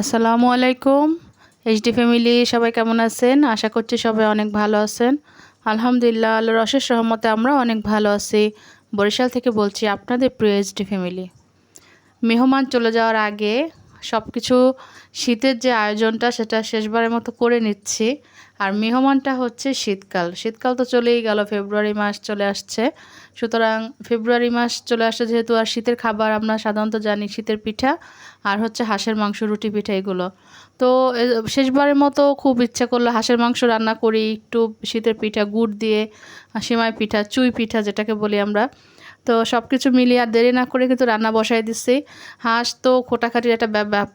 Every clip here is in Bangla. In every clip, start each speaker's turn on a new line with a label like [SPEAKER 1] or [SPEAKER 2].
[SPEAKER 1] আসসালামু আলাইকুম। এইচডি ফ্যামিলি সবাই কেমন আছেন? আশা করছি সবাই অনেক ভালো আছেন। আলহামদুলিল্লাহ, আল্লাহর অশেষ রহমতে আমরা অনেক ভালো আছি। বরিশাল থেকে বলছি আপনাদের প্রিয় এইচডি ফ্যামিলি মেহমান চলে যাওয়ার আগে সব কিছু শীতের যে আয়োজনটা সেটা শেষবারের মতো করে নিচ্ছি। আর মেহমানটা হচ্ছে শীতকাল। শীতকাল তো চলেই গেল, ফেব্রুয়ারি মাস চলে আসছে। সুতরাং ফেব্রুয়ারি মাস চলে আসছে যেহেতু আর শীতের খাবার আমরা সাধারণত জানি শীতের পিঠা আর হচ্ছে হাঁসের মাংস, রুটি পিঠা এগুলো। তো শেষবারের মতো খুব ইচ্ছা করল হাঁসের মাংস রান্না করি, একটু শীতের পিঠা, গুড় দিয়ে, সিমাই পিঠা, চুই পিঠা যেটাকে বলি আমরা। তো সব কিছু মিলিয়ে আর দেরি না করে কিন্তু রান্না বসাই দিচ্ছি হাঁস তো খোটাখাটির একটা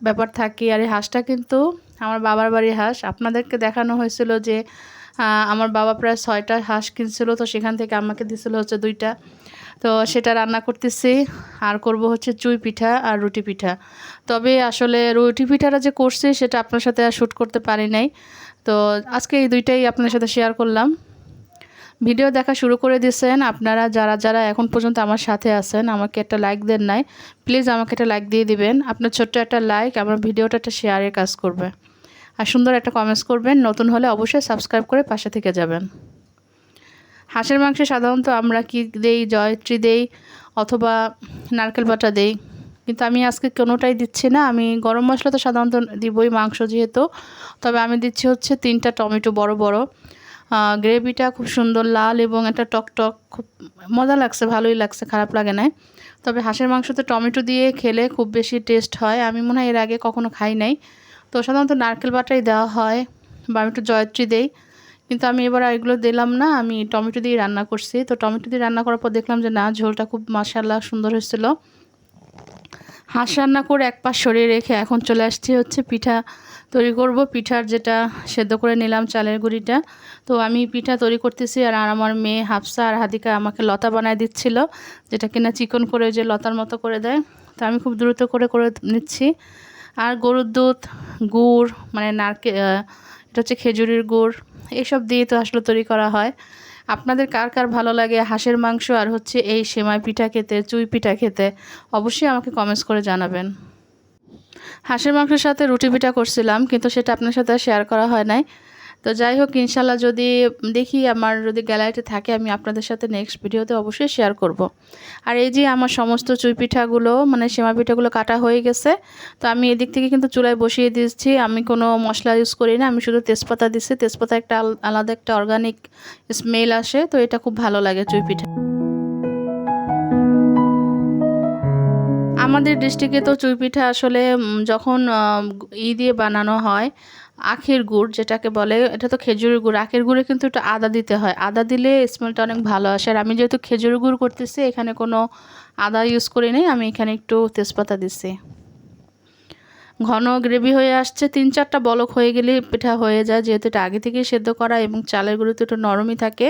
[SPEAKER 1] ব্যাপার থাকে আর এই হাঁসটা কিন্তু আমার বাবার বাড়ির হাঁস। আপনাদেরকে দেখানো হয়েছিল যে আমার বাবা প্রায় ছয়টা হাঁস কিনছিল, তো সেখান থেকে আমাকে দিছিল হচ্ছে দুইটা। তো সেটা রান্না করতেছি। আর করব হচ্ছে চুই পিঠা আর রুটি পিঠা। তবে আসলে রুটি পিঠাটা যে করছি সেটা আপনার সাথে আর শ্যুট করতে পারি নাই। তো আজকে এই দুইটাই আপনার সাথে শেয়ার করলাম। ভিডিও দেখা শুরু করে দিয়েছেন। আপনারা যারা যারা এখন পর্যন্ত আমার সাথে আছেন, আমাকে একটা লাইক দেন নাই প্লিজ আমাকে একটা লাইক দিয়ে দিবেন। আপনার ছোট্ট একটা লাইক আমার ভিডিওটা একটা শেয়ারের কাজ করবে। আর সুন্দর একটা কমেন্টস করবেন, নতুন হলে অবশ্যই সাবস্ক্রাইব করে পাশে থেকে যাবেন। হাঁসের মাংসে সাধারণত আমরা কি দেই, জয়ত্রী দেই, অথবা নারকেল বাটা দেই। কিন্তু আমি আজকে কোনোটাই দিচ্ছি না। আমি গরম মশলা তো সাধারণত দিবই মাংস যেহেতু, তবে আমি দিচ্ছি হচ্ছে তিনটা টমেটো বড় বড়। গ্রেভিটা খুব সুন্দর, লাল এবং একটা টক টক, খুব মজা লাগছে, ভালোই লাগছে, খারাপ লাগে না তবে হাঁসের মাংসতে টমেটো দিয়ে খেলে খুব বেশি টেস্ট হয়। আমি মনে হয় এর আগে কখনো খাই নাই। তো সাধারণত নারকেল বাটাই দেওয়া হয় বা আমি একটু জয়ত্রী দেই। কিন্তু আমি এবার এগুলো দিলাম না, আমি টমেটো দিয়ে রান্না করছি। তো টমেটো দিয়ে রান্না করার পর দেখলাম যে না, ঝোলটা খুব মাসাল্লাহ সুন্দর হয়েছিল। হাঁস রান্না করে এক পাশ সরিয়ে রেখে এখন চলে আসছি হচ্ছে পিঠা তৈরি করব। পিঠার যেটা সেদ্ধ করে নিলাম চালের গুঁড়িটা। তো আমি পিঠা তৈরি করতেছি আর আমার মেয়ে হাফসা আর হাদিকা আমাকে লতা বানায় দিচ্ছিল, যেটা কিনা চিকন করে যে লতার মতো করে দেয়। তো আমি খুব দ্রুত করে করে নিচ্ছি। আর গরুর দুধ, গুড় মানে নারকে এটা হচ্ছে খেজুরির গুড় এইসব দিয়ে তো আসলে তৈরি করা হয়। আপনাদের কার কার ভালো লাগে? হাঁসের মাংস আর হচ্ছে এই সেমাই পিঠা খেতে, চুই পিঠা খেতে, অবশ্যই আমাকে কমেন্টস করে জানাবেন। হাঁসের মাংসের সাথে রুটি পিঠা করছিলাম, কিন্তু সেটা আপনার সাথে শেয়ার করা হয় নাই। তো যাই হোক ইনশাল্লাহ যদি দেখি আমার যদি গ্যালারিতে থাকে, আমি আপনাদের সাথে নেক্সট ভিডিওতে অবশ্যই শেয়ার করব। আর এই যে আমার সমস্ত চুই পিঠাগুলো মানে সেমা পিঠাগুলো কাটা হয়ে গেছে, তো আমি এদিক থেকে কিন্তু চুলায় বসিয়ে দিচ্ছি। আমি কোনো মশলা ইউজ করি না, আমি শুধু তেজপাতা দিচ্ছি। তেজপাতা একটা আলাদা একটা অর্গানিক স্মেল আসে, তো এটা খুব ভালো লাগে চুই পিঠা। আমাদের ডিস্ট্রিক্টে তো চুই পিঠা আসলে যখন ই দিয়ে বানানো হয়, আখের গুড় যেটাকে বলে, এটা তো খেজুরের গুড়। আখের গুড়ে কিন্তু একটু আদা দিতে হয়। আদা দিলে স্মেলটা অনেক ভালো আসে। আর আমি যেহেতু খেজুরের গুড় করতেছি, এখানে কোনো আদা ইউজ করি নেই। আমি এখানে একটু তেজপাতা দিছি। ঘন গ্রেভি হয়ে আসছে। তিন চারটা বলক হয়ে গেলে পিঠা হয়ে যায়। যেহেতু এটা আগে থেকেই সেদ্ধ করা এবং চালের গুঁড়ো তো একটু নরমই থাকে।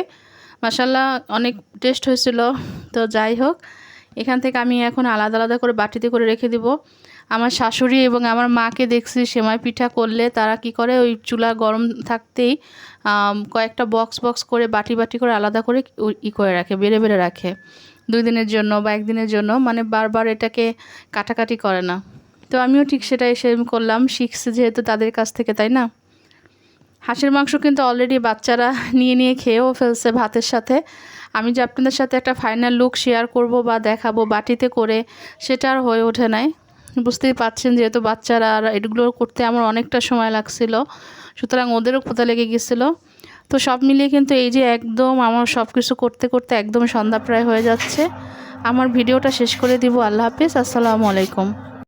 [SPEAKER 1] মাসাল্লাহ অনেক টেস্ট হয়েছিল। তো যাই হোক এখান থেকে আমি এখন আলাদা আলাদা করে বাটিতে করে রেখে দিব। আমার শাশুড়ি এবং আমার মাকে দেখছি, সেমাই পিঠা করলে তারা কি করে? ওই চুলা গরম থাকতেই কয়েকটা বক্স বক্স করে বাটি বাটি করে আলাদা করে ই করে রাখে, বেড়ে বেড়ে রাখে। দুই দিনের জন্য বা একদিনের জন্য মানে বারবার এটাকে কাটাকাটি করে না। তো আমিও ঠিক সেটাই সেম করলাম, শিখছি যেহেতু তাদের কাছ থেকে, তাই না? হাঁসের মাংস কিন্তু অলরেডি বাচ্চারা নিয়ে নিয়ে খেয়েও ফেলছে ভাতের সাথে। আমি যে আপনাদের সাথে একটা ফাইনাল লুক শেয়ার করব বা দেখাবো বাটিতে করে, সেটা আর হয়ে ওঠে নাই। বুঝতেই পাচ্ছেন যেহেতু বাচ্চারা আর এগুলো করতে আমার অনেকটা সময় লাগছিল, সুতরাং ওদেরও ক্ষুদা লেগে গেছিল। তো সব মিলিয়ে কিন্তু এই যে একদম আমার সব কিছু করতে করতে একদম সন্ধ্যা প্রায় হয়ে যাচ্ছে। আমার ভিডিওটা শেষ করে দিব, আল্লাহ হাফিজ, আসসালামু আলাইকুম।